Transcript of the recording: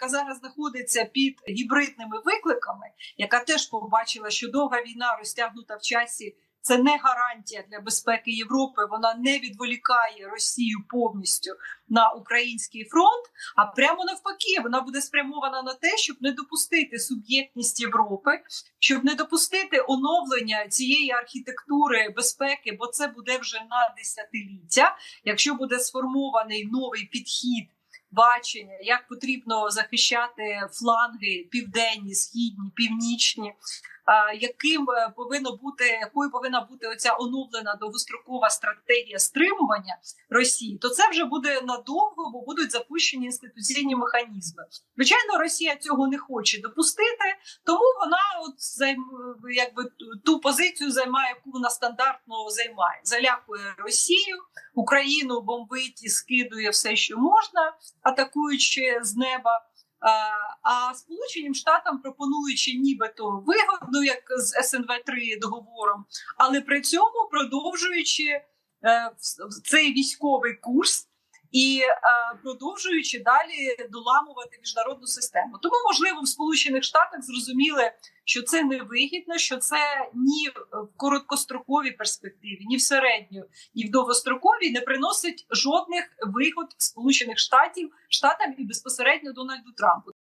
яка зараз знаходиться під гібридними викликами, яка теж побачила, що довга війна розтягнута в часі. Це не гарантія для безпеки Європи. Вона не відволікає Росію повністю на український фронт. А прямо навпаки, вона буде спрямована на те, щоб не допустити суб'єктність Європи, щоб не допустити оновлення цієї архітектури безпеки, бо це буде вже на десятиліття. Якщо буде сформований новий підхід. Бачення, як потрібно захищати фланги південні, східні, північні, яким е, повинно бути якою повинна бути оця оновлена довгострокова стратегія стримування Росії, то це вже буде надовго, бо будуть запущені інституційні механізми. Звичайно, Росія цього не хоче допустити, тому вона от якби ту- позицію займає, яку вона стандартно займає. Залякує Росію, Україну бомбить і скидує все, що можна, атакуючи з неба. А, Сполученим Штатам пропонуючи нібито вигоду, як з СНВ 3 договором, але при цьому продовжуючи е, цей військовий курс і е, продовжуючи далі доламувати міжнародну систему. Тому, можливо, в Сполучених Штатах зрозуміли, що це не вигідно, що це ні в короткостроковій перспективі, ні в середньо, ні в довгостроковій не приносить жодних вигод Сполучених Штатів штатам і безпосередньо Дональду Трампу.